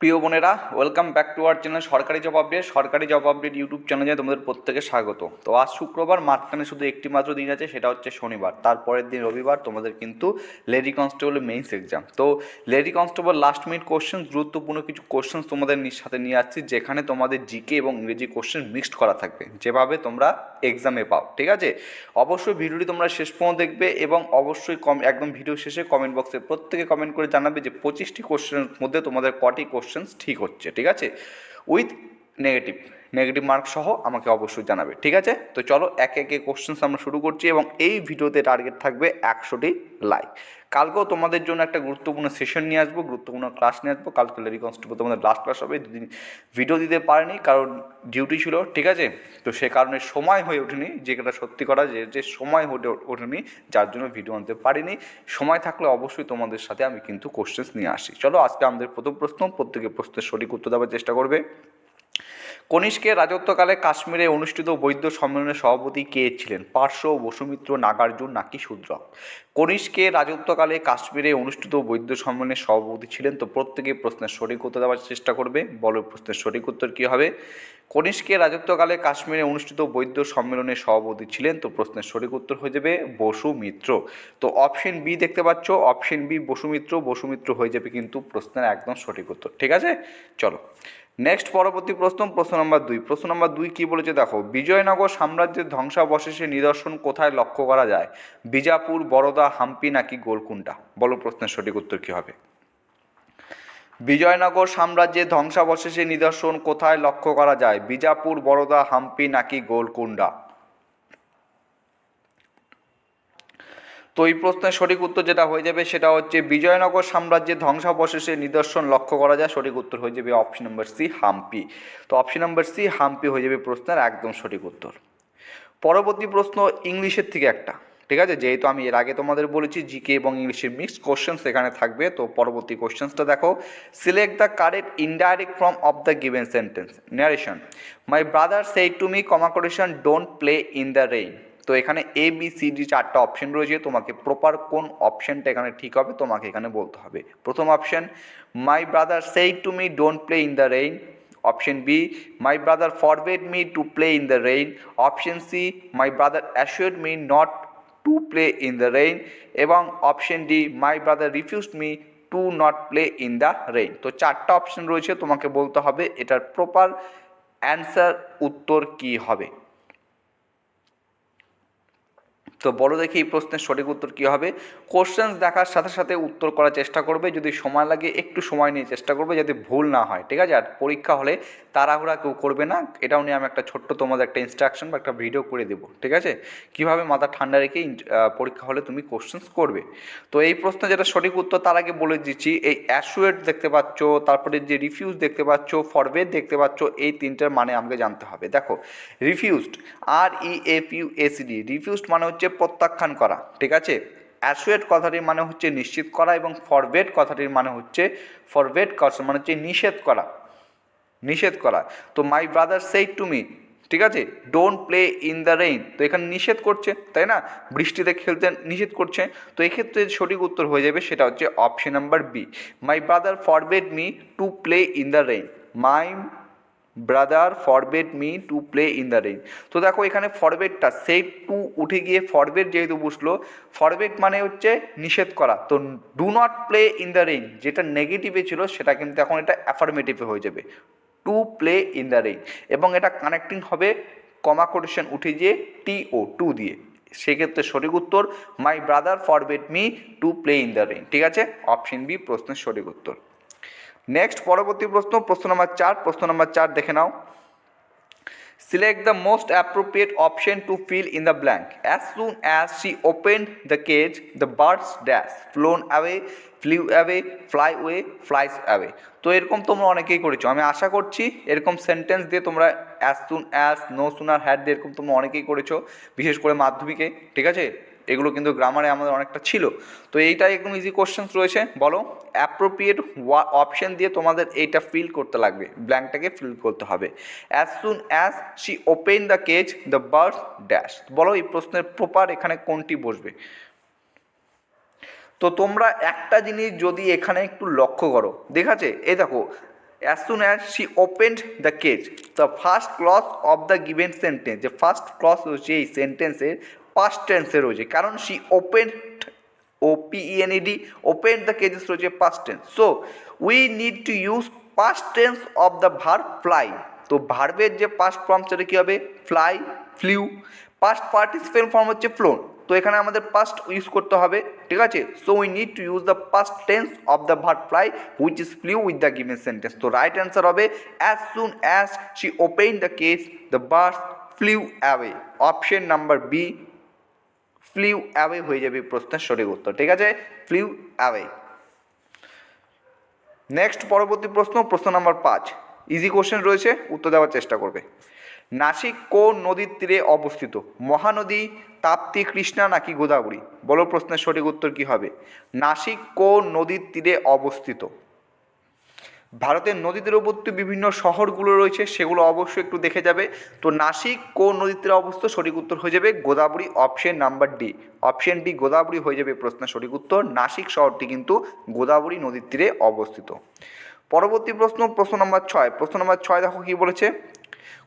প্রিয় বোনেরা welcome back to our channel সরকারি জব আপডেট সরকারি জব আপডেট ইউটিউব চ্যানেলে তোমাদের প্রত্যেকে স্বাগত। তো আজ শুক্রবার, মাঝখানে শুধু একটি মাত্র দিন আছে, সেটা হচ্ছে শনিবার। তারপরের দিন রবিবার, তোমাদের কিন্তু লেডি কনস্টেবল মেইনস এক্সাম তো lady constable last minute question গুরুত্বপূর্ণ কিছু কোশ্চেন তোমাদের সাথে নিয়ে আসছি, যেখানে তোমাদের জিকে এবং ইংরেজি কোশ্চেন মিক্সড করা থাকবে। যেভাবে তোমরা এক্সামে পাও, ঠিক আছে? অবশ্যই ভিডিওটি তোমরা শেষ পর্যন্ত দেখবে এবং অবশ্যই কম একদম ভিডিও শেষে কমেন্ট বক্সে প্রত্যেকে কমেন্ট করে জানাবে যে পঁচিশটি কোশ্চেনের মধ্যে তোমাদের কটি কোশ্চেন্স ঠিক হচ্ছে ঠিক আছে? উইথ নেগেটিভ নেগেটিভ মার্ক সহ আমাকে অবশ্যই জানাবে, ঠিক আছে? তো চলো একে একে কোশ্চেন্স আমরা শুরু করছি এবং এই ভিডিওতে টার্গেট থাকবে একশোটি লাইক কালকেও তোমাদের জন্য একটা গুরুত্বপূর্ণ সেশন নিয়ে আসব, গুরুত্বপূর্ণ ক্লাস নিয়ে আসব। কালকে লেডি কনস্টেবল তোমাদের লাস্ট ক্লাস হবে, দুদিন ভিডিও দিতে পারিনি, কারণ ডিউটি ছিল, ঠিক আছে? তো সে কারণে সময় হয়ে ওঠেনি যেটা সত্যি করা যে যে সময় হয়ে ওঠেনি, যার জন্য ভিডিও আনতে পারিনি। সময় থাকলে অবশ্যই তোমাদের সাথে আমি কিন্তু কোশ্চেন্স নিয়ে আসি। চলো আজকে আমাদের প্রথম প্রশ্ন প্রত্যেকে প্রশ্নের সঠিক উত্তর দেওয়ার চেষ্টা করবে। কনিষ্কের রাজত্বকালে কাশ্মীরে অনুষ্ঠিত বৈদ্য সম্মেলনের সভাপতি কে ছিলেন? পার্শ্ব বসুমিত্র নাগার্জুন নাকি শূদ্রক কনিষ্কের রাজত্বকালে কাশ্মীরে অনুষ্ঠিত বৈদ্য সম্মেলনের সভাপতি ছিলেন তো প্রত্যেকে প্রশ্নের সঠিক উত্তর দেওয়ার চেষ্টা করবে। বলো প্রশ্নের সঠিক উত্তর কী হবে? কনিষ্কের রাজত্বকালে কাশ্মীরে অনুষ্ঠিত বৈদ্য সম্মেলনের সভাপতি ছিলেন তো প্রশ্নের সঠিক উত্তর হয়ে যাবে বসুমিত্র। তো অপশন বি দেখতে পাচ্ছ, অপশন বি বসুমিত্র বসুমিত্র হয়ে যাবে কিন্তু প্রশ্নের একদম সঠিক উত্তর। ঠিক আছে? চলো। নেক্সট পরবর্তী প্রশ্ন প্রশ্ন নম্বর দুই। প্রশ্ন নম্বর দুই কী বলেছে? দেখো, বিজয়নগর সাম্রাজ্যের ধ্বংসাবশেষে নিদর্শন কোথায় লক্ষ্য করা যায়? বিজাপুর, বরোদা, হাম্পি নাকি গোলকুন্ডা বলো প্রশ্নের সঠিক উত্তর কী হবে? বিজয়নগর সাম্রাজ্যের ধ্বংসাবশেষে নিদর্শন কোথায় লক্ষ্য করা যায়? বিজাপুর, বরোদা, হাম্পি নাকি গোলকুন্ডা তো এই প্রশ্নের সঠিক উত্তর যেটা হয়ে যাবে সেটা হচ্ছে বিজয়নগর সাম্রাজ্যের ধ্বংসাবশেষে নিদর্শন লক্ষ্য করা যায়। সঠিক উত্তর হয়ে যাবে অপশন নম্বর সি হাম্পি তো অপশন নম্বর সি হাম্পি হয়ে যাবে প্রশ্নের একদম সঠিক উত্তর। পরবর্তী প্রশ্ন ইংলিশের থেকে একটা, ঠিক আছে? যেহেতু আমি এর আগে তোমাদের বলেছি জিকে এবং ইংলিশের মিক্সড কোশ্চেন সেখানে থাকবে, তো পরবর্তী কোশ্চেন্সটা দেখো। Select the correct indirect form of the given sentence narration my brother said to me কমাকোরেশন don't play in the rain তো এখানে এ বি সি ডি চারটা অপশন রয়েছে। তোমাকে প্রপার কোন অপশনটা এখানে ঠিক হবে, তোমাকে এখানে বলতে হবে। প্রথম option my brother said to me don't play in the rain option B my brother forbade me to play in the rain option C my brother assured me not to play in the rain এবং option D my brother refused me to not play in the rain তো চারটা option রয়েছে, তোমাকে বলতে হবে। এটার proper answer উত্তর কি হবে? তো বলো দেখি এই প্রশ্নের সঠিক উত্তর কী হবে। কোশ্চেন্স দেখার সাথে সাথে উত্তর করার চেষ্টা করবে, যদি সময় লাগে একটু সময় নিয়ে চেষ্টা করবে যাতে ভুল না হয়, ঠিক আছে? আর পরীক্ষা হলে তাড়াহুড়া কেউ করবে না, এটাও নিয়ে আমি একটা ছোট্ট তোমাদের একটা ইনস্ট্রাকশন বা একটা ভিডিও করে দেবো, ঠিক আছে? কীভাবে মাথা ঠান্ডা রেখে পরীক্ষা হলে তুমি কোশ্চেন্স করবে। তো এই প্রশ্নের যেটা সঠিক উত্তর তার আগে বলে দিচ্ছি, এই অ্যাসুয়েট দেখতে পাচ্ছ, তারপরে যে রিফিউজ দেখতে পাচ্ছ ফরওয়েড দেখতে পাচ্ছ, এই তিনটার মানে আমাকে জানতে হবে। দেখো refused R E F U S D refused মানে হচ্ছে প্রত্যাখ্যান করা, ঠিক আছে? অ্যাসুয়েট কথাটির মানে হচ্ছে নিশ্চিত করা এবং ফরওয়েড কথাটির মানে হচ্ছে ফরওয়েড কথা মানে হচ্ছে নিষেধ করা নিষেধ করা। তো my brother said to me ঠিক আছে? Don't play in the rain তো এখানে নিষেধ করছে, তাই না? বৃষ্টিতে খেলতে নিষেধ করছে। তো এক্ষেত্রে সঠিক উত্তর হয়ে যাবে সেটা হচ্ছে option number B my brother forbade me to play in the rain my brother forbade me to play in the rain তো দেখো এখানে ফরবেডটা সেই টু উঠে গিয়ে ফরবেড যেহেতু বসল ফরবেড মানে হচ্ছে নিষেধ করা। তো do not play in the rain যেটা নেগেটিভে ছিল সেটা কিন্তু এখন এটা অ্যাফার্মেটিভে হয়ে যাবে। To play in the rain এবং এটা কানেক্টিং হবে কমা কোটেশন উঠে গিয়ে টি ও টু দিয়ে। সেক্ষেত্রে সঠিক উত্তর my brother forbade me to play in the rain ঠিক আছে? অপশন বি প্রশ্নের সঠিক উত্তর। নেক্সট পরবর্তী প্রশ্ন প্রশ্ন নম্বর চার প্রশ্ন নম্বর চার দেখে নাও। Select the most appropriate option to fill in the blank As soon as she open the cage the birds dash flown away flew away fly away, flies away. তো এরকম তোমরা অনেকেই করেছ। আমি আশা করছি এরকম সেন্টেন্স দিয়ে তোমরা as soon as no sooner had দিয়ে এরকম তোমরা অনেকেই করেছ বিশেষ করে মাধ্যমিকে ঠিক আছে? এগুলো কিন্তু গ্রামারে আমাদের অনেকটা ছিল। তো এইটা একদম ইজি কোশ্চেন্স রয়েছে। বলো অ্যাপ্রোপ্রিয়েট অপশন দিয়ে তোমাদের এইটা ফিল করতে লাগবে। ব্ল্যাঙ্কটাকে ফিল করতে হবে। As soon as she open the cage the birds dash বলো, এই প্রশ্নের প্রপার এখানে কোনটি বসবে? তো তোমরা একটা জিনিস যদি এখানে একটু লক্ষ্য করো। দেখাচ্ছে এই দেখো as soon as she opened the cage the first clause of the given sentence যে ফার্স্ট ক্লস রয়েছে এই সেন্টেন্সের পাস্ট টেন্সে রয়েছে, কারণ she opened O P E N E D open the cages রয়েছে past tense so we need to use past tense of the verb fly তো ভার্বের যে পাস্ট ফর্ম সেটা কী হবে? Fly flew past participle form হচ্ছে flown তো এখানে আমাদের পাস্ট ইউজ করতে হবে, ঠিক আছে? So we need to use the past tense of the verb fly which is flew with the given sentence তো রাইট অ্যান্সার হবে as soon as she open the cage the birds flew away option number B flew away হয়ে যাবে প্রশ্নের সঠিক উত্তর, ঠিক আছে? Flew away next পরবর্তী প্রশ্ন প্রশ্ন নাম্বার পাঁচ। ইজি কোশ্চেন রয়েছে, উত্তর দেওয়ার চেষ্টা করবে। নাসিক কোন নদীর তীরে অবস্থিত? মহানদী, তাপ্তি, কৃষ্ণা নাকি গোদাবরী? বলো প্রশ্নের সঠিক উত্তর কি হবে? নাসিক কোন নদীর তীরে অবস্থিত? ভারতের নদী তীরবর্তী বিভিন্ন শহরগুলো রয়েছে, সেগুলো অবশ্যই একটু দেখে যাবে। তো নাসিক, কোন নদীর তীরে অবস্থিত? সঠিক উত্তর হয়ে যাবে Godavari option number D option D Godavari হয়ে যাবে প্রশ্নের সঠিক উত্তর। নাসিক শহরটি কিন্তু গোদাবরী নদীর তীরে অবস্থিত। পরবর্তী প্রশ্ন প্রশ্ন নম্বর ছয়। প্রশ্ন নম্বর ছয় দেখো কী বলেছে?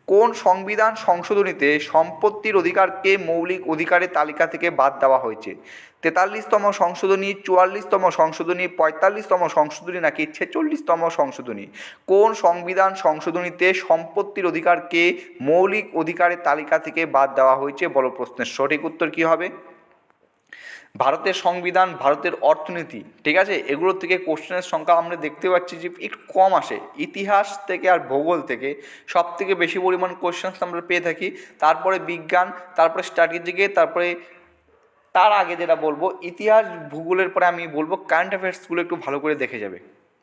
কোন সংবিধান সংশোধনীতে সম্পত্তির অধিকারকে মৌলিক অধিকারের তালিকা থেকে বাদ দেওয়া হয়েছে? তেতাল্লিশতম সংশোধনী, চুয়াল্লিশতম সংশোধনী, পঁয়তাল্লিশতম সংশোধনী নাকি ছেচল্লিশতম সংশোধনী? কোন সংবিধান সংশোধনীতে সম্পত্তির অধিকারকে মৌলিক অধিকারের তালিকা থেকে বাদ দেওয়া হয়েছে বলো প্রশ্নের সঠিক উত্তর কী হবে? ভারতের সংবিধান, ভারতের অর্থনীতি, ঠিক আছে? এগুলো থেকে কোশ্চেনের সংখ্যা আমরা দেখতে পাচ্ছি যে একটু কম আসে। ইতিহাস থেকে আর ভূগোল থেকে সব থেকে বেশি পরিমাণ কোশ্চেন্স আমরা পেয়ে থাকি। তারপরে বিজ্ঞান, তারপরে স্ট্র্যাটেজিকে তারপরে তার আগে যেটা বলব, ইতিহাস, ভূগোলের পরে আমি বলব কারেন্ট অ্যাফেয়ার্সগুলো একটু ভালো করে দেখে যাবে।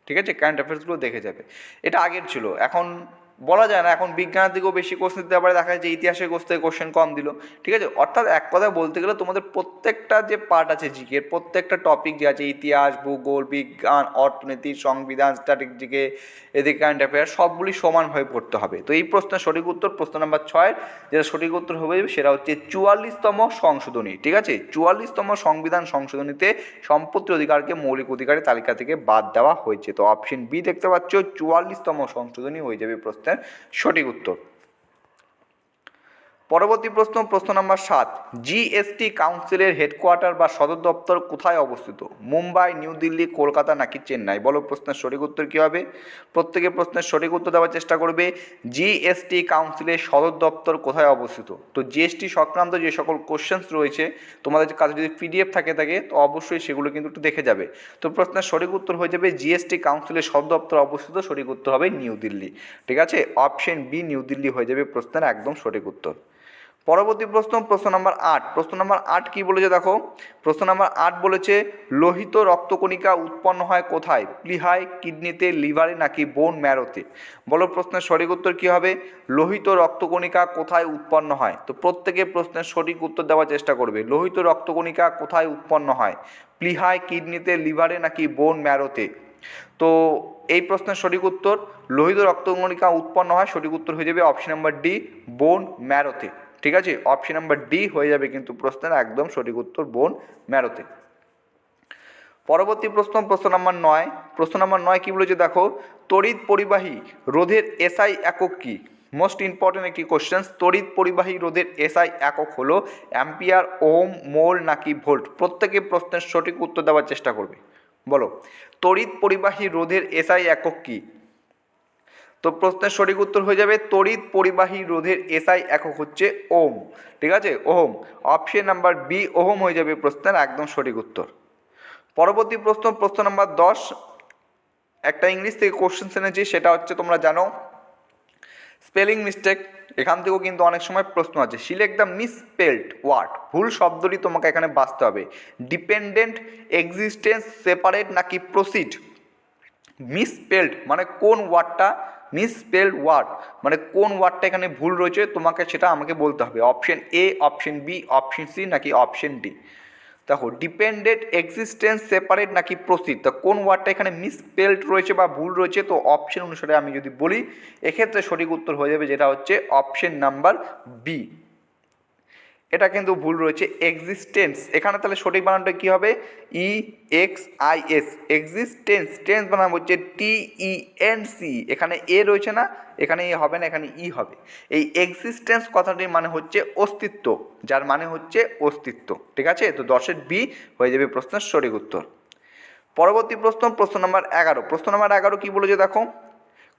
ঠিক আছে? কারেন্ট অ্যাফেয়ার্সগুলো দেখে যাবে। এটা আগের ছিল। এখন বলা যায় না, এখন বিজ্ঞানের দিকেও বেশি কোশ্চেন দিতে পারে, দেখা যায় যে ইতিহাসের কোর্স থেকে কোশ্চেন কম দিল। ঠিক আছে? অর্থাৎ এক কথায় বলতে গেলে তোমাদের প্রত্যেকটা যে পার্ট আছে জিকে প্রত্যেকটা টপিক যে আছে, ইতিহাস, ভূগোল, বিজ্ঞান, অর্থনীতি, সংবিধান স্ট্র্যাটেজিকে এদিকে কারেন্ট অ্যাফেয়ার সবগুলি সমানভাবে পড়তে হবে। তো এই প্রশ্নের সঠিক উত্তর প্রশ্ন নাম্বার ছয়, যেটা সঠিক উত্তর হবে সেটা হচ্ছে চুয়াল্লিশতম সংশোধনী। ঠিক আছে? চুয়াল্লিশতম সংবিধান সংশোধনীতে সম্পত্তি অধিকারকে মৌলিক অধিকারের তালিকা থেকে বাদ দেওয়া হয়েছে। তো অপশন বি দেখতে পাচ্ছ, চুয়াল্লিশতম সংশোধনী হয়ে যাবে প্রশ্নের সঠিক উত্তর। পরবর্তী প্রশ্ন প্রশ্ন নাম্বার সাত। জিএসটি কাউন্সিলের হেডকোয়ার্টার বা সদর দপ্তর কোথায় অবস্থিত? মুম্বাই, নিউ দিল্লি, কলকাতা নাকি চেন্নাই? বলো, প্রশ্নের সঠিক উত্তর কী হবে? প্রত্যেকে প্রশ্নের সঠিক উত্তর দেওয়ার চেষ্টা করবে। জিএসটি কাউন্সিলের সদর দপ্তর কোথায় অবস্থিত? তো জিএসটি সংক্রান্ত যে সকল কোশ্চেন্স রয়েছে, তোমাদের কাছে যদি পিডিএফ থাকে থাকে, তো অবশ্যই সেগুলো কিন্তু একটু দেখে যাবে। তো প্রশ্নের সঠিক উত্তর হয়ে যাবে জিএসটি কাউন্সিলের সদর দপ্তর অবস্থিত, সঠিক উত্তর হবে নিউ দিল্লি। ঠিক আছে? অপশন বি নিউ দিল্লি হয়ে যাবে প্রশ্নের একদম সঠিক উত্তর। পরবর্তী প্রশ্ন প্রশ্ন নাম্বার আট। প্রশ্ন নাম্বার আট কি বলেছে দেখো? প্রশ্ন নাম্বার আট বলেছে, লোহিত রক্তকণিকা উৎপন্ন হয় কোথায়? প্লিহায়, কিডনিতে, লিভারে নাকি বোন ম্যারোতে বলো প্রশ্নের সঠিক উত্তর কী হবে? লোহিত রক্তকণিকা কোথায় উৎপন্ন হয়? তো প্রত্যেকে প্রশ্নের সঠিক উত্তর দেওয়ার চেষ্টা করবে। লোহিত রক্তকণিকা কোথায় উৎপন্ন হয়? প্লিহায়, কিডনিতে, লিভারে নাকি বোন ম্যারোতে তো এই প্রশ্নের সঠিক উত্তর, লোহিত রক্তকণিকা উৎপন্ন হয়। সঠিক উত্তর হয়ে যাবে অপশন নাম্বার ডি বোন ম্যারোতে ঠিক আছে? অপশন নাম্বার ডি হয়ে যাবে কিন্তু প্রশ্নের একদম সঠিক উত্তর বোন ম্যারোতে। পরবর্তী প্রশ্ন প্রশ্ন নাম্বার নয়। প্রশ্ন নাম্বার নয় কী বলেছে দেখো? তড়িৎ পরিবাহী রোধের এসআই একক কী? মোস্ট ইম্পর্টেন্ট একটি কোশ্চেন তড়িৎ পরিবাহী রোধের এসআই একক হলো অ্যাম্পিয়ার ওম মোল নাকি ভোল্ট প্রত্যেকে প্রশ্নের সঠিক উত্তর দেওয়ার চেষ্টা করবে। বলো, তড়িৎ পরিবাহী রোধের এসআই একক কী? তো প্রশ্নের সঠিক উত্তর হয়ে যাবে, তড়িৎ পরিবাহী রোধের এসআই একক হচ্ছে ওম ঠিক আছে? Ohm. Option number B ohm হয়ে যাবে প্রশ্নের একদম সঠিক উত্তর। পরবর্তী প্রশ্ন প্রশ্ন নাম্বার দশ। একটা ইংলিশ থেকে কোশ্চেন এনেছি, সেটা হচ্ছে তোমরা জানো স্পেলিং মিস্টেক এখান থেকেও কিন্তু অনেক সময় প্রশ্ন আছে। সিলেক্ট দ্য মিসস্পেল্ড ওয়ার্ড ভুল শব্দটি তোমাকে এখানে বাঁচতে হবে। ডিপেন্ডেন্ট এক্সিস্টেন্স সেপারেট নাকি প্রসিড মিসস্পেল্ড মানে কোন ওয়ার্ডটা মিসস্পেলড ওয়ার্ড মানে কোন ওয়ার্ডটা এখানে ভুল রয়েছে, তোমাকে সেটা আমাকে বলতে হবে। Option A option B option C নাকি অপশন ডি দেখো ডিপেন্ডেন্ট এক্সিস্টেন্স সেপারেট নাকি প্রসিড তা কোন ওয়ার্ডটা এখানে মিসস্পেলড রয়েছে বা ভুল রয়েছে, তো অপশন অনুসারে আমি যদি বলি, এক্ষেত্রে সঠিক উত্তর হয়ে যাবে যেটা হচ্ছে অপশন নাম্বার বি এটা কিন্তু ভুল রয়েছে এক্সিস্টেন্স এখানে তাহলে সঠিক বানানটা কী হবে? E X I S existence tense বানান হচ্ছে টি ই এন সি এখানে এ রয়েছে না, এখানে এ হবে না, এখানে ই হবে। এই এক্সিস্টেন্স কথাটির মানে হচ্ছে অস্তিত্ব, যার মানে হচ্ছে অস্তিত্ব। ঠিক আছে? তো দশের বি হয়ে যাবে প্রশ্নের সঠিক উত্তর। পরবর্তী প্রশ্ন প্রশ্ন নাম্বার এগারো। প্রশ্ন নাম্বার এগারো কী বলেছে দেখো?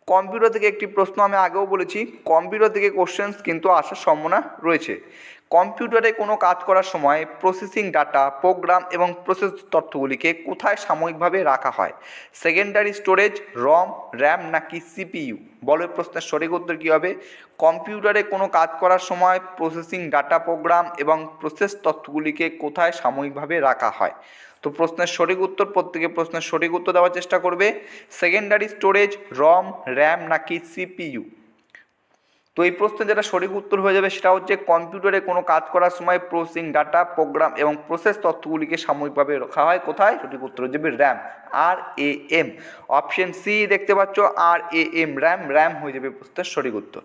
কম্পিউটার থেকে একটি প্রশ্ন আমি আগেও বলেছি, কম্পিউটার থেকে কোশ্চেন্স কিন্তু আসার সম্ভাবনা রয়েছে। কম্পিউটারে কোনো কাজ করার সময় প্রসেসিং ডাটা প্রোগ্রাম এবং প্রসেস তথ্যগুলিকে কোথায় সাময়িকভাবে রাখা হয়? সেকেন্ডারি স্টোরেজ রম র্যাম নাকি সিপিইউ বলো প্রশ্নের সঠিক উত্তর কী হবে? কম্পিউটারে কোনো কাজ করার সময় প্রসেসিং ডাটা প্রোগ্রাম এবং প্রসেস তথ্যগুলিকে কোথায় সাময়িকভাবে রাখা হয়? তো প্রশ্নের সঠিক উত্তর, প্রত্যেকে প্রশ্নের সঠিক উত্তর দেওয়ার চেষ্টা করবে। সেকেন্ডারি স্টোরেজ রম র্যাম নাকি সিপিইউ তো এই প্রশ্নের যেটা সঠিক উত্তর হয়ে যাবে সেটা হচ্ছে কম্পিউটারে কোনো কাজ করার সময় প্রসেসিং ডাটা প্রোগ্রাম এবং প্রসেস তথ্যগুলিকে সাময়িকভাবে রাখা হয়। কোথায়? সঠিক উত্তর হয়ে যাবে RAM R A M option C দেখতে পাচ্ছ R A M RAM RAM হয়ে যাবে প্রশ্নের সঠিক উত্তর।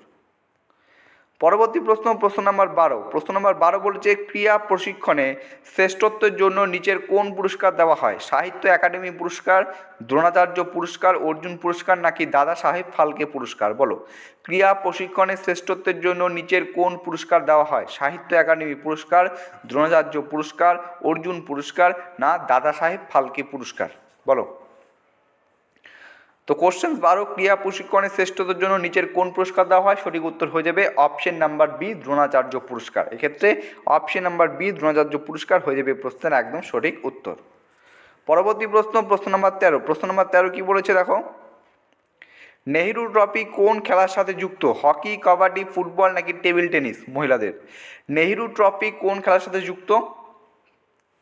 পরবর্তী প্রশ্ন প্রশ্ন নাম্বার বারো। প্রশ্ন নাম্বার বারো বলছে, ক্রিয়া প্রশিক্ষণে শ্রেষ্ঠত্বের জন্য নিচের কোন পুরস্কার দেওয়া হয়? সাহিত্য একাডেমি পুরস্কার, দ্রোণাচার্য পুরস্কার, অর্জুন পুরস্কার, নাকি দাদা সাহেব ফালকে পুরস্কার? বলো। ক্রিয়া প্রশিক্ষণে শ্রেষ্ঠত্বের জন্য নিচের কোন পুরস্কার দেওয়া হয়? সাহিত্য একাডেমি পুরস্কার, দ্রোণাচার্য পুরস্কার, অর্জুন পুরস্কার, না দাদা সাহেব ফালকে পুরস্কার? বলো। তো কোশ্চেন বারো, ক্রিয়া প্রশিক্ষণের শ্রেষ্ঠতার জন্য নিচের কোন পুরস্কার দেওয়া হয়? সঠিক উত্তর হয়ে যাবে অপশন নাম্বার বি দ্রোণাচার্য পুরস্কার। এক্ষেত্রে অপশন নাম্বার বি দ্রোণাচার্য পুরস্কার হয়ে যাবে প্রশ্নের একদম সঠিক উত্তর। পরবর্তী প্রশ্ন প্রশ্ন নাম্বার তেরো। প্রশ্ন নাম্বার তেরো কি বলেছে দেখো? নেহেরু ট্রফি কোন খেলার সাথে যুক্ত? হকি, কাবাডি, ফুটবল নাকি টেবিল টেনিস মহিলাদের? নেহেরু ট্রফি কোন খেলার সাথে যুক্ত?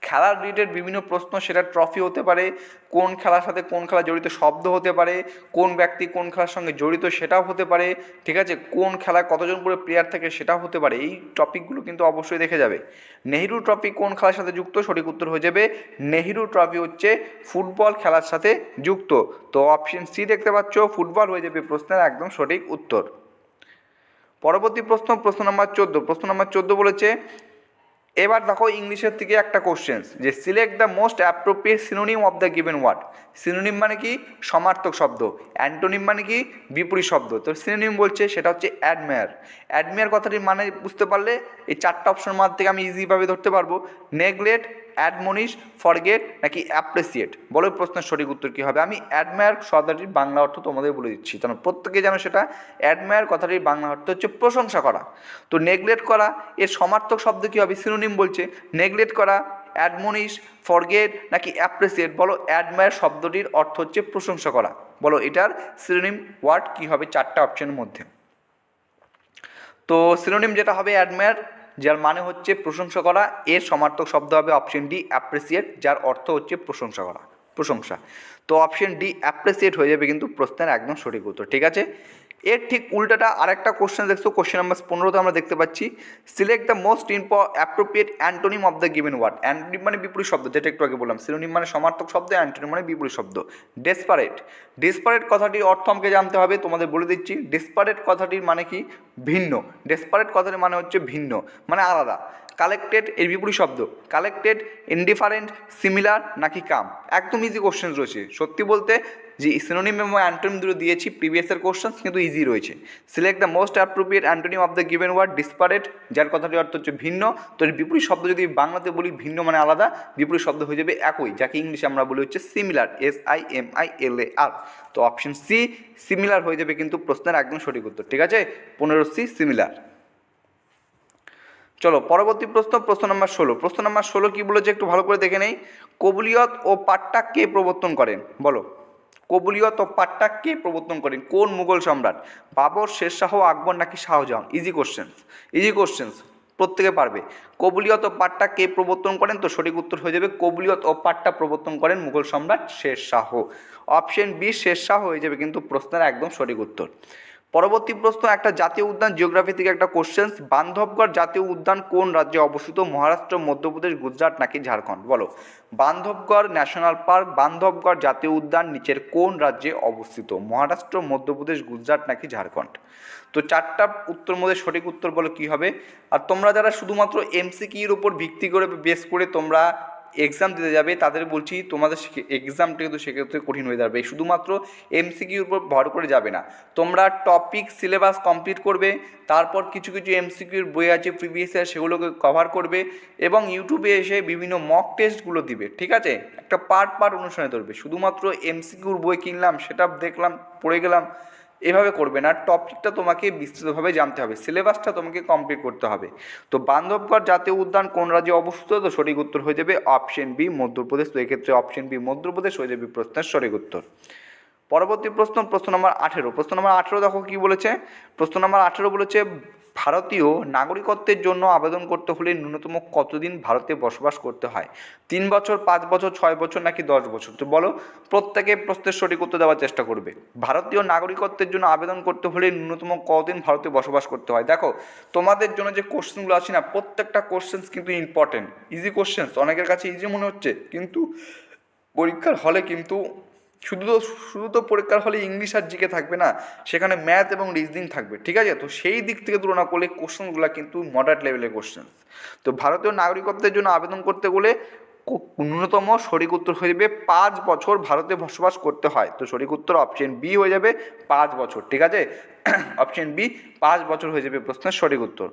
খেলার রিলেটেড বিভিন্ন প্রশ্ন সেটা ট্রফি হতে পারে, কোন খেলার সাথে কোন খেলা জড়িত শব্দ হতে পারে, কোন ব্যক্তি কোন খেলার সঙ্গে জড়িত সেটাও হতে পারে, ঠিক আছে? কোন খেলায় কতজন করে প্লেয়ার থাকে সেটাও হতে পারে, এই টপিকগুলো কিন্তু অবশ্যই দেখে যাবে। নেহেরু ট্রফি কোন খেলার সাথে যুক্ত? সঠিক উত্তর হয়ে যাবে, নেহেরু ট্রফি হচ্ছে ফুটবল খেলার সাথে যুক্ত। তো অপশন সি দেখতে পাচ্ছ ফুটবল হয়ে যাবে প্রশ্নের একদম সঠিক উত্তর। পরবর্তী প্রশ্ন প্রশ্ন নাম্বার চোদ্দ। প্রশ্ন নাম্বার চোদ্দ বলেছে এবার দেখো ইংলিশের থেকে একটা কোশ্চেন্স যে select the most appropriate synonym of the given word synonym মানে কি? সমার্থক শব্দ। অ্যান্টোনিম মানে কি? বিপরীত শব্দ। তো সিনোনিম বলছে, সেটা হচ্ছে অ্যাডমেয়ার অ্যাডমেয়ার কথাটির মানে বুঝতে পারলে এই চারটা অপশনের মাধ্যমে আমি ইজিভাবে ধরতে পারব। নেগলেট অ্যাডমনিশ, ফরগেট নাকি অ্যাপ্রিসিয়েট? বলো প্রশ্নের সঠিক উত্তর কী হবে? আমি অ্যাডমায়ার শব্দটির বাংলা অর্থ তোমাদের বলে দিচ্ছি। যেন প্রত্যেকে যেন সেটা? অ্যাডমায়ার কথাটির বাংলা অর্থ হচ্ছে প্রশংসা করা। তো নেগলেট করা, এর সমার্থক শব্দ কী হবে? সিনোনিম বলছে। নেগলেট করা, অ্যাডমনিশ, ফরগেট নাকি অ্যাপ্রিসিয়েট? বলো অ্যাডমায়ার শব্দটির অর্থ হচ্ছে প্রশংসা করা। বলো এটার সিনোনিম ওয়ার্ড কী হবে? চারটা অপশনের মধ্যে। তো সিনোনিম যেটা হবে অ্যাডমায়ার যার মানে হচ্ছে প্রশংসা করা। এর সমার্থক শব্দ হবে অপশন ডি অ্যাপ্রিসিয়েট যার অর্থ হচ্ছে প্রশংসা করা। প্রশংসা। তো অপশন ডি অ্যাপ্রিসিয়েট হয়ে যাবে কিন্তু প্রশ্নের একদম সঠিক উত্তর, ঠিক আছে? এর ঠিক উল্টাটা আরেকটা কোশ্চেন দেখছ কোশ্চেন নাম্বার পনেরোতে আমরা দেখতে পাচ্ছি। Select the most imp appropriate antonym of the given word antonym মানে বিপরীত শব্দ, যেটা একটু আগে বললাম সিনোনিম মানে সমার্থক শব্দ অ্যান্টোনিম মানে বিপরীত শব্দ। ডেসপারেট ডেসপারেট কথাটির অর্থ আমাকে জানতে হবে, তোমাদের বলে দিচ্ছি ডেসপারেট কথাটির মানে কি? ভিন্ন ডেসপারেট কথাটির মানে হচ্ছে ভিন্ন মানে আলাদা। কালেক্টেড এর বিপরীত শব্দ কালেক্টেড ইনডিফারেন্ট সিমিলার নাকি কাম একদম ইজি কোশ্চেন রয়েছে সত্যি বলতে যে সিনোনিম এবং অ্যান্টোনিম দুটো দিয়েছি প্রিভিয়াসের কোশ্চেন কিন্তু ইজি রয়েছে। Select the most appropriate antonym of the given word disparate যার কথাটি অর্থ হচ্ছে ভিন্ন। তো এর বিপরীত শব্দ যদি বাংলাতে বলি, ভিন্ন মানে আলাদা। বিপরীত শব্দ হয়ে যাবে একই, যাকে ইংলিশে আমরা বলি হচ্ছে similar S I M I L A R তো অপশন সি সিমিলার হয়ে যাবে কিন্তু প্রশ্নের একদম সঠিক উত্তর, ঠিক আছে? পনেরো সি সিমিলার চলো, পরবর্তী প্রশ্ন প্রশ্ন নম্বর ষোলো। প্রশ্ন নম্বর ষোলো কী বলেছে একটু ভালো করে দেখে নেই? কবুলিয়ত ও পাট্টা কে প্রবর্তন করেন? বলো। কবুলিয়ত ও পাট্টা কে প্রবর্তন করেন? কোন মুঘল সম্রাট? বাবর শেরশাহ আকবর নাকি Shah Jahan? Easy questions easy questions প্রত্যেকে পারবে। কবুলিয়ত ও পাট্টা কে প্রবর্তন করেন? তো সঠিক উত্তর হয়ে যাবে, কবুলিয়ত ও পাট্টা প্রবর্তন করেন মুঘল সম্রাট শেরশাহ অপশন বি শেরশাহ হয়ে যাবে কিন্তু প্রশ্নের একদম সঠিক উত্তর। পরবর্তী প্রশ্ন, একটা জাতীয় উদ্যান জিওগ্রাফি থেকে একটা কোশ্চেন্স বান্ধবগড় জাতীয় উদ্যান কোন রাজ্যে অবস্থিত? মহারাষ্ট্র, মধ্যপ্রদেশ, গুজরাট নাকি ঝাড়খণ্ড? বলো। বান্ধবগড় ন্যাশনাল পার্ক, বান্ধবগড় জাতীয় উদ্যান নিচের কোন রাজ্যে অবস্থিত? মহারাষ্ট্র, মধ্যপ্রদেশ, গুজরাট নাকি ঝাড়খণ্ড? তো চারটা উত্তর মধ্যে সঠিক উত্তর বলো কি হবে? আর তোমরা যারা শুধুমাত্র এমসিকিউর উপর ভিত্তি করে বেস করে তোমরা এক্সাম দিতে যাবে, তাদের বলছি তোমাদের এক্সামটা কিন্তু সেক্ষেত্রে কঠিন হয়ে যাবে শুধুমাত্র এমসিকিউর উপর ভর করে যাবে না। তোমরা টপিক সিলেবাস কমপ্লিট করবে, তারপর কিছু কিছু এমসিকিউর বই আছে প্রিভিয়াস ইয়ার সেগুলোকে কভার করবে এবং ইউটিউবে এসে বিভিন্ন মক টেস্টগুলো দিবে, ঠিক আছে? একটা পার্ট পার্ট অনুসরণে ধরবে। শুধুমাত্র এমসিকিউর বই কিনলাম, সেটা দেখলাম, পড়ে গেলাম এভাবে করবে না। টপিকটা তোমাকে বিস্তৃতভাবে জানতে হবে। সিলেবাসটা তোমাকে কমপ্লিট করতে হবে। তো বান্ধবগড় জাতীয় উদ্যান কোন রাজ্যে অবস্থিত? তো সঠিক উত্তর হয়ে যাবে অপশন বি মধ্যপ্রদেশ। তো এক্ষেত্রে অপশন বি মধ্যপ্রদেশ। হয়ে যাবে প্রশ্নের সঠিক উত্তর। পরবর্তী প্রশ্ন প্রশ্ন নম্বর আঠেরো। প্রশ্ন নম্বর আঠেরো দেখো কি বলেছে? প্রশ্ন নম্বর আঠেরো বলেছে ভারতীয় নাগরিকত্বের জন্য আবেদন করতে হলে ন্যূনতম কতদিন ভারতে বসবাস করতে হয়? তিন বছর, পাঁচ বছর, ছয় বছর নাকি দশ বছর? তো বলো, প্রত্যেকে প্রশ্নের সঠিক উত্তর দেওয়ার চেষ্টা করবে। ভারতীয় নাগরিকত্বের জন্য আবেদন করতে হলে ন্যূনতম কতদিন ভারতে বসবাস করতে হয়? দেখো, তোমাদের জন্য যে কোশ্চেনগুলো আছে না, প্রত্যেকটা কোশ্চেন্স কিন্তু ইম্পর্টেন্ট ইজি কোশ্চেন্স অনেকের কাছে ইজি মনে হচ্ছে, কিন্তু পরীক্ষার হলে কিন্তু শুধু তো শুধু তো পরীক্ষার হলে ইংলিশ আর জিকে থাকবে না, সেখানে ম্যাথ এবং রিজনিং থাকবে, ঠিক আছে? তো সেই দিক থেকে তুলনা করলে কোশ্চেনগুলো কিন্তু মডারেট লেভেলের কোশ্চেন তো ভারতীয় নাগরিকত্বের জন্য আবেদন করতে গেলে ন্যূনতম সঠিক উত্তর হয়ে যাবে পাঁচ বছর ভারতে বসবাস করতে হয়। তো সঠিক উত্তর অপশন বি হয়ে যাবে পাঁচ বছর, ঠিক আছে? অপশন বি পাঁচ বছর হয়ে যাবে প্রশ্নের সঠিক উত্তর।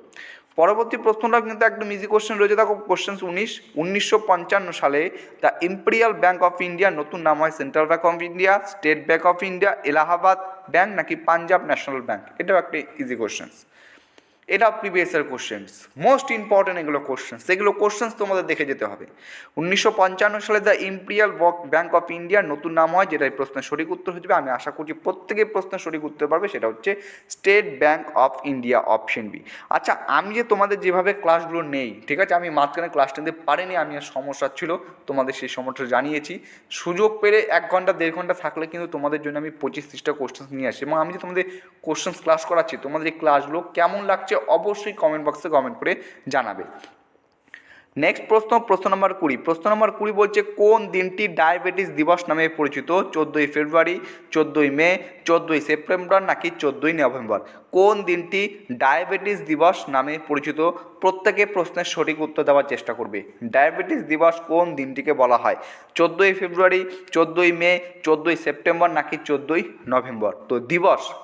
পরবর্তী প্রশ্নটা কিন্তু একদম ইজি কোশ্চেন রয়েছে। দেখো কোশ্চেন উনিশ, উনিশশো পঞ্চান্ন সালে the imperial bank of India নতুন নাম হয় central bank of India state bank of India Allahabad bank নাকি পাঞ্জাব ন্যাশনাল ব্যাঙ্ক এটাও একটা ইজি কোশ্চেন এটা previous year questions most important এগুলো কোশ্চেন্স এগুলো কোশ্চেন্স তোমাদের দেখে যেতে হবে। উনিশশো পঞ্চান্ন সালে দ্য ইম্পেরিয়াল ব্যাংক অফ ইন্ডিয়ার নতুন নাম হয় যেটা এই প্রশ্নের সঠিক উত্তর হয়ে যাবে। আমি আশা করছি প্রত্যেকে প্রশ্নের সঠিক উত্তর পারবে, সেটা হচ্ছে state bank of India option B আচ্ছা আমি যে তোমাদের যেভাবে ক্লাসগুলো নেই, ঠিক আছে? আমি মাঝখানে ক্লাস নিতে পারিনি, আমি আর সমস্যা ছিল, তোমাদের সেই সমস্যা জানিয়েছি। সুযোগ পেলে এক ঘণ্টা, দেড় ঘণ্টা থাকলে কিন্তু তোমাদের জন্য আমি পঁচিশ ত্রিশটা কোশ্চেন নিয়ে আসি। এবং আমি যে তোমাদের কোশ্চেন ক্লাস করাচ্ছি, তোমাদের এই ক্লাসগুলো কেমন লাগছে অবশ্যই কমেন্ট বক্সে কমেন্ট করে জানাবে। নেক্সট প্রশ্ন প্রশ্ন নম্বর কুড়ি। প্রশ্ন নম্বর কুড়ি বলছে, কোন দিনটি ডায়াবেটিস দিবস নামে পরিচিত? চোদ্দোই ফেব্রুয়ারি, চোদ্দোই মে, চোদ্দোই সেপ্টেম্বর নাকি চোদ্দোই নভেম্বর? কোন দিনটি ডায়াবেটিস দিবস নামে পরিচিত? প্রত্যেকে প্রশ্নের সঠিক উত্তর দেওয়ার চেষ্টা করবে। ডায়াবেটিস দিবস কোন দিনটিকে বলা হয়? চোদ্দোই ফেব্রুয়ারি, চোদ্দোই মে, চোদ্দোই সেপ্টেম্বর নাকি চোদ্দোই নভেম্বর? তো দিবস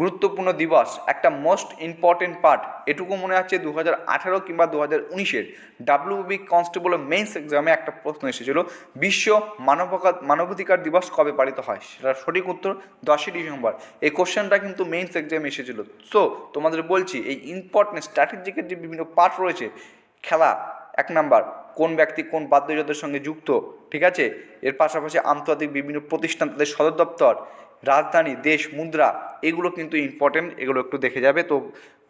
গুরুত্বপূর্ণ দিবস, একটা মোস্ট ইম্পর্টেন্ট পার্ট এটুকু মনে আছে দু হাজার আঠারো কিংবা দু হাজার উনিশের ডাব্লিউবি কনস্টেবল মেন্স এক্সামে একটা প্রশ্ন এসেছিল, বিশ্ব মানবকা, মানবাধিকার দিবস কবে পালিত হয়? সেটা সঠিক উত্তর দশই ডিসেম্বর। এই কোশ্চেনটা কিন্তু মেন্স এক্সামে এসেছিল। সো তোমাদের বলছি, এই ইম্পর্টেন্ট স্ট্র্যাটেজিকের যে বিভিন্ন পার্ট রয়েছে, খেলা এক নাম্বার কোন ব্যক্তি কোন বাদ্যযন্ত্রের সঙ্গে যুক্ত, ঠিক আছে? এর পাশাপাশি আন্তর্জাতিক বিভিন্ন প্রতিষ্ঠান, তাদের সদর দপ্তর, রাজধানী, দেশ, মুদ্রা, এগুলো কিন্তু ইম্পর্টেন্ট এগুলো একটু দেখে যাবে। তো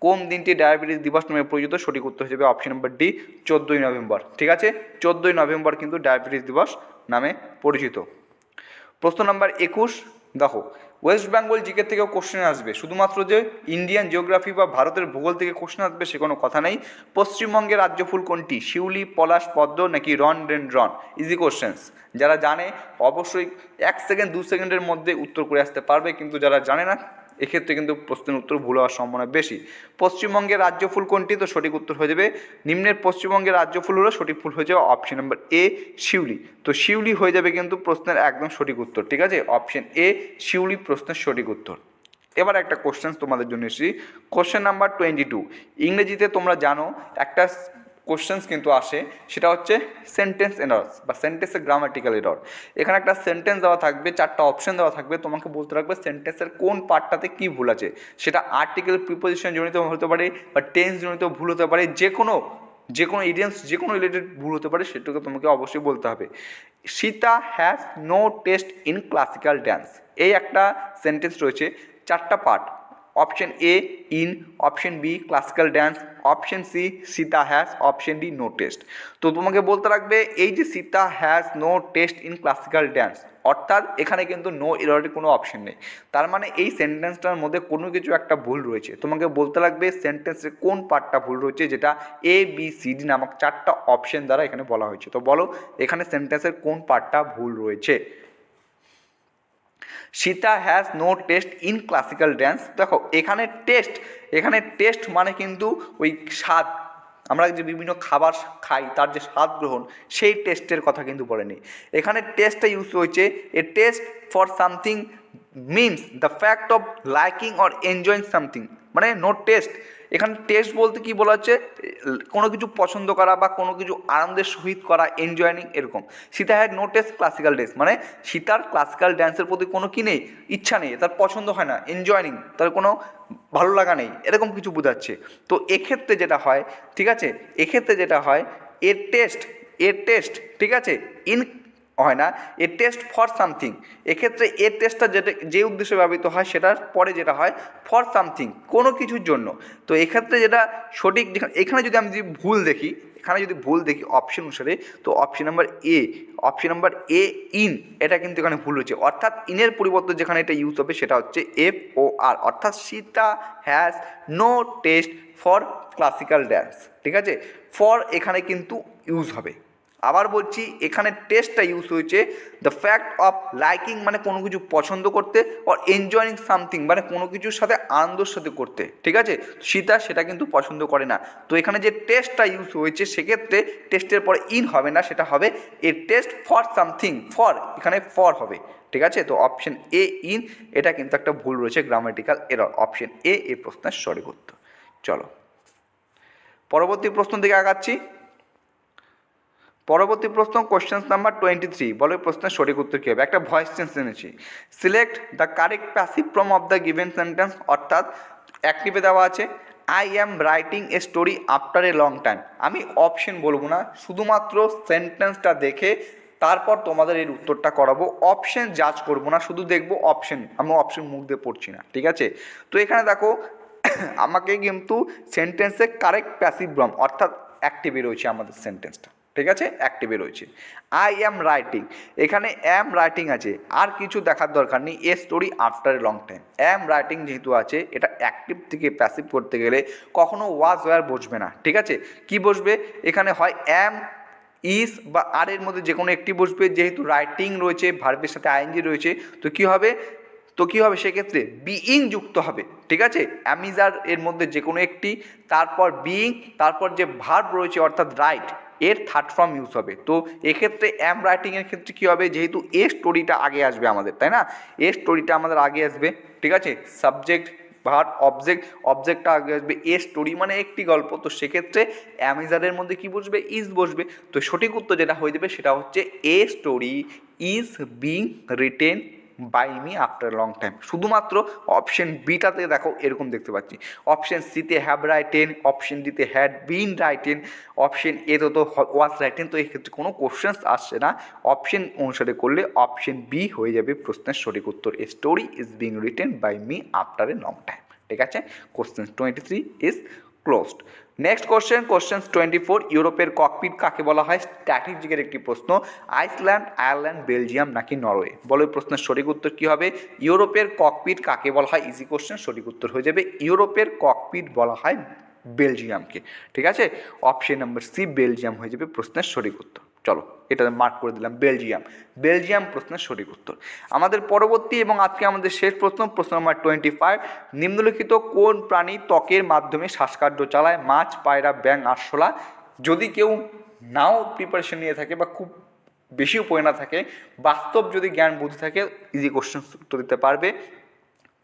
কোন দিনটি ডায়াবেটিস দিবস নামে পরিচিত? সঠিক উত্তর হিসেবে অপশন নম্বর ডি চোদ্দোই নভেম্বর, ঠিক আছে? চোদ্দোই নভেম্বর কিন্তু ডায়াবেটিস দিবস নামে পরিচিত। প্রশ্ন নাম্বার একুশ, দেখো ওয়েস্ট বেঙ্গল জিকে থেকেও কোশ্চেন আসবে। শুধুমাত্র যে ইন্ডিয়ান জিওগ্রাফি বা ভারতের ভূগোল থেকে কোশ্চেন আসবে সে কোনো কথা নেই। পশ্চিমবঙ্গের রাজ্য ফুল কোনটি? শিউলি, পলাশ, পদ্ম নাকি rhododendron? Easy questions যারা জানে, অবশ্যই এক সেকেন্ড দু সেকেন্ডের মধ্যে উত্তর করে আসতে পারবে, কিন্তু যারা জানে না এক্ষেত্রে কিন্তু প্রশ্নের উত্তর ভুল হওয়ার সম্ভাবনা বেশি। পশ্চিমবঙ্গের রাজ্য ফুল কোনটি? তো সঠিক উত্তর হয়ে যাবে নিম্নের পশ্চিমবঙ্গের রাজ্য ফুল হলো সঠিক ফুল হয়ে যাবে অপশন নাম্বার এ শিউলি। তো শিউলি হয়ে যাবে কিন্তু প্রশ্নের একদম সঠিক উত্তর, ঠিক আছে? অপশন এ শিউলি প্রশ্নের সঠিক উত্তর। এবার একটা কোশ্চেন তোমাদের জন্য এসেছি। কোশ্চেন নাম্বার টোয়েন্টি টু ইংরেজিতে তোমরা জানো, একটা কোশ্চেন্স কিন্তু আসে, সেটা হচ্ছে সেন্টেন্স এরর্স বা সেন্টেন্সের গ্রামাটিক্যাল এরর এখানে একটা সেন্টেন্স দেওয়া থাকবে, চারটা অপশন দেওয়া থাকবে, তোমাকে বলতে রাখবে সেন্টেন্সের কোন পার্টটাতে কী ভুল আছে। সেটা আর্টিকেল প্রিপোজিশন জনিত হতে পারে বা টেন্স জনিত ভুল হতে পারে যে কোনো যে কোনো ইডিয়েন্স যে কোনো রিলেটেড ভুল হতে পারে, সেটাকে তোমাকে অবশ্যই বলতে হবে। Sita has no taste in classical dance এই একটা সেন্টেন্স রয়েছে, চারটা part option A in option B classical dance option C Sita has option D no taste তো তোমাকে বলতে রাখবে, এই যে Sita has no taste in classical dance অর্থাৎ এখানে কিন্তু নো এররের কোনো অপশন নেই। তার মানে এই সেন্টেন্সটার মধ্যে কোনো কিছু একটা ভুল রয়েছে। তোমাকে বলতে লাগবে সেন্টেন্সের কোন পার্টটা ভুল রয়েছে, যেটা এ বি সি ডি নামক চারটা অপশন দ্বারা এখানে বলা হয়েছে। তো বলো, এখানে সেন্টেন্সের কোন পার্টটা ভুল রয়েছে? Sita has no taste in classical dance দেখো, এখানে টেস্ট এখানে টেস্ট মানে কিন্তু ওই স্বাদ। আমরা যে বিভিন্ন খাবার খাই, তার যে স্বাদ গ্রহণ, সেই টেস্টের কথা কিন্তু বলেনি। এখানে টেস্টটা ইউজ হয়েছে a taste for something means the fact of liking or enjoying something মানে নো টেস্ট এখানে টেস্ট বলতে কি বলা হচ্ছে, কোনো কিছু পছন্দ করা বা কোনো কিছু আনন্দের সহিত করা এনজয়নিং এরকম। Sita had no taste classical dance মানে সীতার ক্লাসিক্যাল ড্যান্সের প্রতি কোনো কি নেই, ইচ্ছা নেই, তার পছন্দ হয় না এনজয়নিং তার কোনো ভালো লাগা নেই, এরকম কিছু বোঝাচ্ছে। তো এক্ষেত্রে যেটা হয়, ঠিক আছে? এক্ষেত্রে যেটা হয়, এর টেস্ট এর টেস্ট ঠিক আছে? ইন হয় না। এ টেস্ট ফর সামথিং এক্ষেত্রে এর টেস্টটা যেটা যে উদ্দেশ্যে ব্যবহৃত হয়, সেটার পরে যেটা হয় ফর সামথিং কোনো কিছুর জন্য। তো এক্ষেত্রে যেটা সঠিক এখানে যদি আমি যদি ভুল দেখি, এখানে যদি ভুল দেখি অপশন অনুসারে, তো option number A option number A in এটা কিন্তু এখানে ভুল হচ্ছে। অর্থাৎ ইনের পরিবর্তে যেখানে এটা ইউজ হবে, সেটা হচ্ছে এফ ও আর অর্থাৎ Sita has no taste for classical dance ঠিক আছে? ফর এখানে কিন্তু ইউজ হবে। আবার বলছি, এখানে টেস্টটা ইউজ হয়েছে দ্য ফ্যাক্ট অফ লাইকিং মানে কোনো কিছু পছন্দ করতে অর এনজয়িং সামথিং মানে কোনো কিছুর সাথে আনন্দের সাথে করতে, ঠিক আছে? সীতা সেটা কিন্তু পছন্দ করে না। তো এখানে যে টেস্টটা ইউজ হয়েছে, সেক্ষেত্রে টেস্টের পরে ইন হবে না, সেটা হবে a taste for something for এখানে ফর হবে, ঠিক আছে? তো অপশন এ ইন এটা কিন্তু একটা ভুল রয়েছে গ্রামাটিক্যাল এরর অপশন এ এই প্রশ্নের সঠিক উত্তর। চলো, পরবর্তী প্রশ্ন দিকে আগাচ্ছি। পরবর্তী প্রশ্ন কোশ্চেন নাম্বার টোয়েন্টি থ্রি বলো প্রশ্নের সঠিক উত্তর কী হবে? একটা ভয়েস চেঞ্জ এনেছি। Select the correct passive form of the given sentence অর্থাৎ অ্যাক্টিভে দেওয়া আছে I am writing a story after a long time আমি অপশন বলব না, শুধুমাত্র সেন্টেন্সটা দেখে তারপর তোমাদের এর উত্তরটা করাবো। অপশন জাজ করব না, শুধু দেখব অপশন আমি অপশন মুখ দিয়ে পড়ছি না, ঠিক আছে? তো এখানে দেখো, আমাকে কিন্তু সেন্টেন্সে কারেক্ট প্যাসিভ ব্রম অর্থাৎ অ্যাক্টিভে রয়েছে আমাদের সেন্টেন্সটা ঠিক আছে? অ্যাক্টিভে রয়েছে। আই অ্যাম রাইটিং এখানে অ্যাম রাইটিং আছে। আর কিছু দেখার দরকার নেই। A story after a long time am writing যেহেতু আছে, এটা অ্যাক্টিভ থেকে প্যাসিভ করতে গেলে কখনো ওয়াজ ওয়ার বসবে না। ঠিক আছে? কি বসবে? এখানে হয় অ্যাম ইস বা আর এর মধ্যে যে কোনো একটি বসবে। যেহেতু রাইটিং রয়েছে ভার্বের সাথে আইএনজি রয়েছে, তো কী হবে? তো কী হবে সেক্ষেত্রে? বিইং যুক্ত হবে। ঠিক আছে? অ্যামিজার এর মধ্যে যে কোনো একটি, তারপর বিইং তারপর যে ভার্ব রয়েছে, অর্থাৎ রাইট এর থার্ড ফর্ম ইউজ হবে। তো এক্ষেত্রে অ্যাম রাইটিংয়ের ক্ষেত্রে কী হবে? যেহেতু এ স্টোরিটা আগে আসবে আমাদের, তাই না? এ স্টোরিটা আমাদের আগে আসবে, ঠিক আছে? সাবজেক্ট ভার্ব অবজেক্ট অবজেক্টটা আগে আসবে। এ স্টোরি মানে একটি গল্প। তো সেক্ষেত্রে অ্যামিজারের মধ্যে কি বসবে? ইজ বসবে। তো সঠিক উত্তর যেটা হয়ে যাবে সেটা হচ্ছে a story is being written by me after long time শুধুমাত্র অপশন বিটাতে দেখো এরকম দেখতে পাচ্ছি। অপশন সিতে হ্যাভ রাইটেন অপশন ডিতে হ্যাড বিন রাইটেন অপশন এতে তো ওয়াজ রাইটেন তো এক্ষেত্রে কোনো কোশ্চেন্স আসছে না। অপশন অনুসারে করলে অপশন বি হয়ে যাবে প্রশ্নের সঠিক উত্তর। A story is being written by me after a long time ঠিক আছে? Question twenty three is closed next question question twenty four ইউরোপের ককপিট কাকে বলা হয়? স্ট্র্যাটেজিকের একটি প্রশ্ন আইসল্যান্ড আয়ারল্যান্ড বেলজিয়াম নাকি নরওয়ে বলো প্রশ্নের সঠিক উত্তর কী হবে? ইউরোপের ককপিট কাকে বলা হয়? ইজি কোশ্চেন সঠিক উত্তর হয়ে যাবে। ইউরোপের ককপিট বলা হয় বেলজিয়ামকে ঠিক আছে? অপশন নাম্বার সি বেলজিয়াম হয়ে যাবে প্রশ্নের সঠিক উত্তর। চলো, এটা মার্ক করে দিলাম, বেলজিয়াম। বেলজিয়াম প্রশ্নের সঠিক উত্তর। আমাদের পরবর্তী এবং আজকে আমাদের শেষ প্রশ্ন প্রশ্ন নাম্বার টোয়েন্টি ফাইভ নিম্নলিখিত কোন প্রাণী ত্বকের মাধ্যমে শ্বাসকার্য চালায়? মাছ, পায়রা ব্যাং আরশোলা যদি কেউ নাও প্রিপারেশন নিয়ে থাকে বা খুব বেশিও পড়ে না থাকে, বাস্তব যদি জ্ঞান বুদ্ধি থাকে ইজি কোশ্চেন উত্তর দিতে পারবে।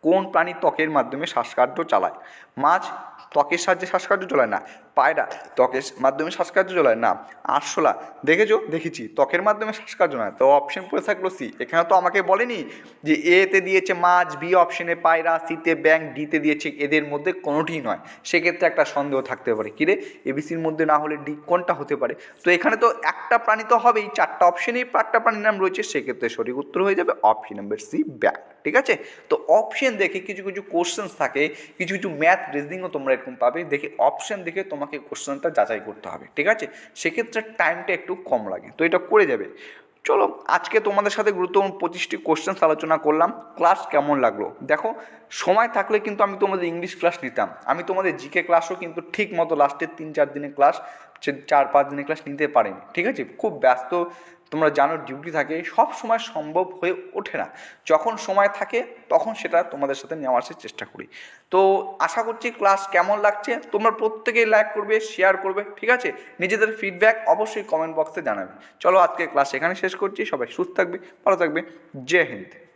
কোন প্রাণী ত্বকের মাধ্যমে শ্বাসকার্য চালায়? মাছ ত্বকের সাহায্যে শ্বাসকার্য চালায় না। পায়রা, ত্বকের মাধ্যমে শ্বাসকার্য চলায় না, আরশোলা, দেখেছ? দেখেছি। ত্বকের মাধ্যমে শ্বাসকার্য নয়। তো অপশন পড়ে থাকল সি এখানে তো আমাকে বলেনি যে এতে দিয়েছে মাছ বি অপশনে পায়রা সিতে ব্যাং ডিতে দিয়েছে এদের মধ্যে কোনোটিই নয়। সেক্ষেত্রে একটা সন্দেহ থাকতে পারে। কিরে এবিসির মধ্যে না হলে ডি কোনটা হতে পারে? তো এখানে তো একটা প্রাণী তো হবেই। চারটা অপশনেই একটা প্রাণীর নাম রয়েছে। সেক্ষেত্রে সঠিক উত্তর হয়ে যাবে অপশন নাম্বার সি ব্যাং ঠিক আছে? তো অপশন দেখে কিছু কিছু কোশ্চেন্স থাকে, কিছু কিছু ম্যাথ রিজনিংও তোমরা এরকম পাবে। দেখে অপশন দেখে তোমাকে কোশ্চেনটা যাচাই করতে হবে, ঠিক আছে? সেক্ষেত্রে টাইমটা একটু কম লাগে। তো এটা করে যাবে। চলো, আজকে তোমাদের সাথে গুরুত্বপূর্ণ পঁচিশটি কোশ্চেন্স আলোচনা করলাম। ক্লাস কেমন লাগল? দেখো, সময় থাকলে কিন্তু আমি তোমাদের ইংলিশ ক্লাস নিতাম। আমি তোমাদের জিকে ক্লাসও কিন্তু ঠিক মতো লাস্টের তিন, চার দিনের ক্লাস চার, পাঁচ দিনের ক্লাস নিতে পারিনি, ঠিক আছে? খুব ব্যস্ত তোমরা জানো ডিউটি থাকে, সব সময় সম্ভব হয়ে ওঠে না। যখন সময় থাকে, তখন সেটা তোমাদের সাথে নেওয়ার আসার চেষ্টা করি। তো আশা করছি ক্লাস কেমন লাগছে? তোমরা প্রত্যেকেই লাইক করবে শেয়ার করবে, ঠিক আছে? নিজেদের ফিডব্যাক অবশ্যই কমেন্ট বক্সে জানাবে। চলো আজকে ক্লাস এখানে শেষ করছি। সবাই সুস্থ থাকবে, ভালো থাকবে। জয় হিন্দ।